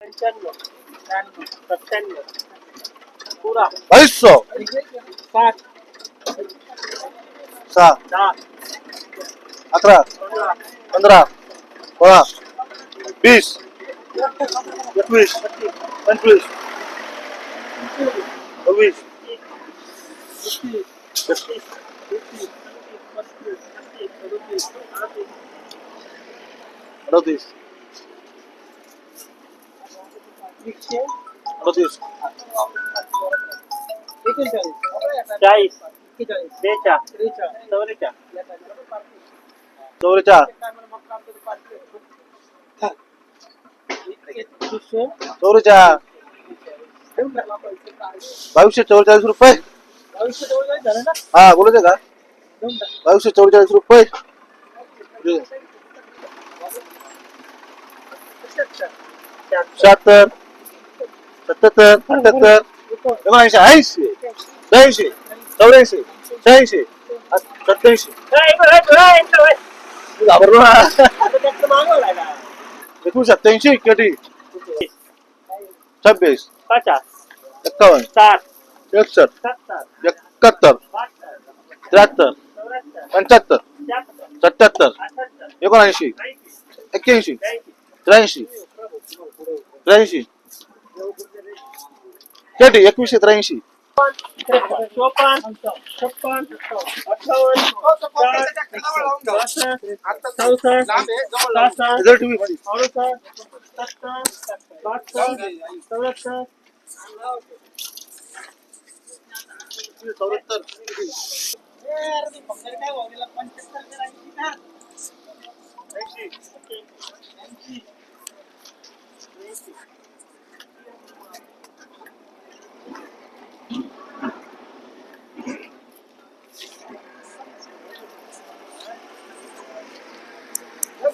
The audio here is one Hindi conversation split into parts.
शहाण्णव सत्त्याण्णव पुरा बावीसशो साठ सहा दहा अकरा पंधरा पंधरा सोळा पंचवीस सव्वीस अडतीस अडतीस चाळीस बेचा चौवेचाळ चौवेचाळ चौवेचाळ बावीसशे चौवेचाळीस रुपये हा। बोलू का बावीसशे चौवेचाळीस रुपये शहात्तर सत्याहत्तर अठ्याहत्तर एकोणऐंशी ऐंशी त्र्याऐंशी चौऱ्याऐंशी शहाऐंशी सत्याऐंशी. घाबरलो ना एकूण सत्याऐंशी केटी छब्बीस पचास एक्कावन्न साठ एकसष्ट सत्तर एकाहत्तर त्र्याहत्तर पंच्याहत्तर शहात्तर सत्याहत्तर अठ्याहत्तर एकोणऐंशी एक्क्याऐंशी त्र्याऐंशी त्र्याऐंशी थेट एकवीसशे त्र्याऐंशी चौऱ्याहत्तर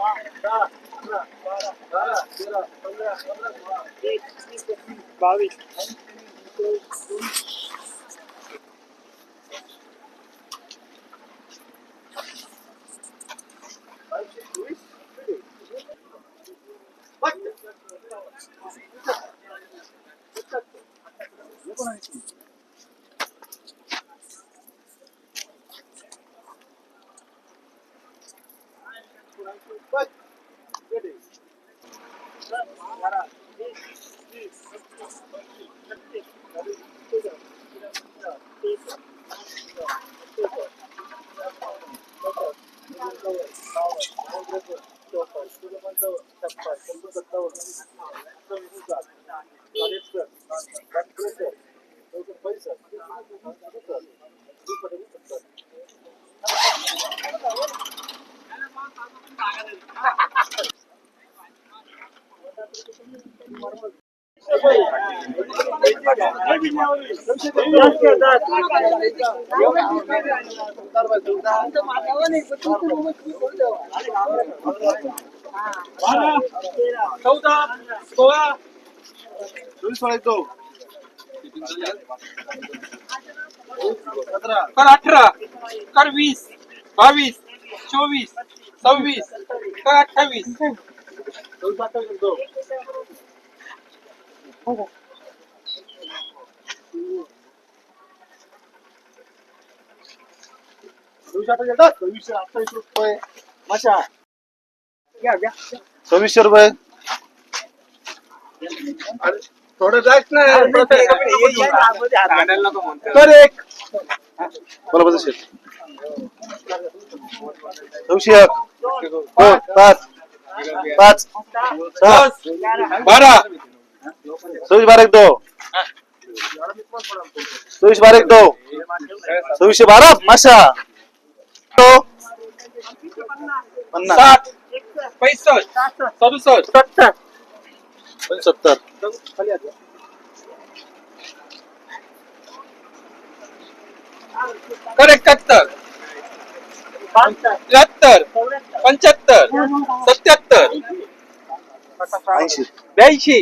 पाच दहा अकरा कर अठरा कर वीस बावीस चोवीस सव्वीस कर अठ्ठावीस बघा. सव्वीसशे रुपये. सव्वीसशे रुपये. थोडं जायच नाही. हो, पाच. पाच सहा. बारा. सव्वीस बारा एक दो। सव्वीस बारा एक दो। सव्वीसशे बारा माशा। तो पन्नास साठ। पैसष्ट सदुसष्ट सत्तर। पंच्याहत्तर कर एकाहत्तर त्र्याहत्तर। पंच्याहत्तर। सत्याहत्तर। ऐंशी। ब्याऐंशी।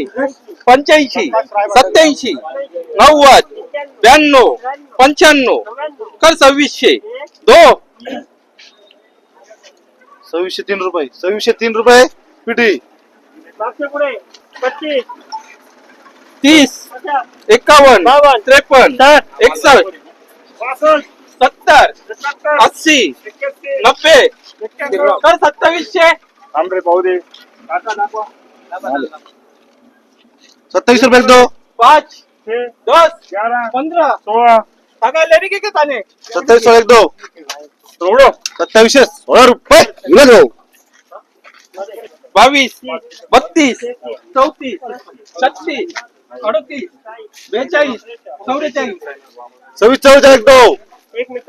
पंच्याऐंशी सत्याऐंशी नव्वद ब्याण्णव पंच्याण्णव कर सव्वीसशे. दो. सव्वीसशे तीन रुपये. सव्वीसशे तीन रुपये? पिटी. तीस त्रेपन्न एकसष्ट सत्तर सत्तर अस्सी नब्बे. कर सत्तावीसशे. आंबे पाहू दे. रुपये एक दो। पाच छे दस ग्यारह सांगा ताने सत्तावीस सोळा एक दो। जाऊ बावीस बत्तीस चौतीस छत्तीस अडतीस बेचाळीस चौवेचाळीस सव्वीस चौवेचाळीस एक दो। एक मिनिट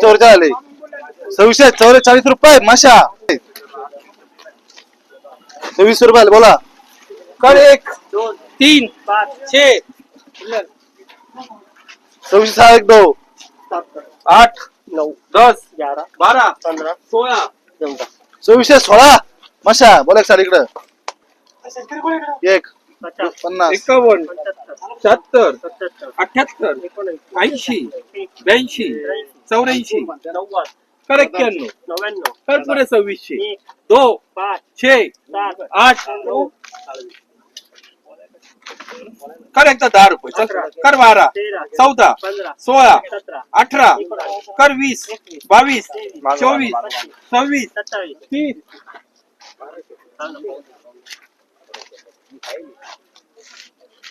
चौवेचाळीस आले सव्वीसशे चौवेचाळीस रुपये माशा. सव्वीस रुपये बोला. कर एक. दोन तीन. पाच छे सव्वीस सहा एक दो आठ. नऊ दस. ग्यारा बारा. पंधरा सोळा. चौदा सव्वीसशे सोळा. माशा बोला एक साल इकडं. एक. पन्नास. एकावन्न. पंच्याहत्तर शहात्तर अठ्याहत्तर. ऐंशी. ब्याऐंशी. चौऱ्याऐंशी. नव्वद कर नव्याण्णव कर पुढे सव्वीसशे दो छे आठ नऊ कर एकदा दहा रुपये चल कर बारा तेरा चौदा पंधरा सोळा अठरा कर वीस बावीस चोवीस सव्वीस तीस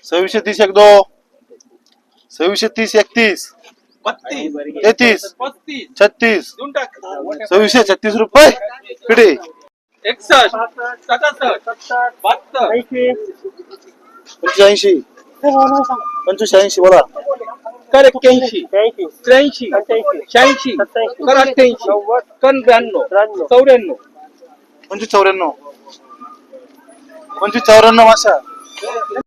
सव्वीसशे तीस एक दो सव्वीसशे तीस एकतीस बत्तीस तेहतीस. पस्तीस. छत्तीस. देऊन टाक. सव्वीसशे छत्तीस रुपये. पिढी. एकसष्ट. सदुसष्ट. बहात्तर. ऐंशी पंचवीस ऐंशी पंचवीस ऐंशी बोला. कर एक्क्याऐंशी. त्र्याऐंशी. शहाऐंशी. कर अठ्ठ्याऐंशी. कर ब्याण्णव. चौऱ्याण्णव. पंचवीस चौऱ्याण्णव. पंचवीस चौऱ्याण्णव माशा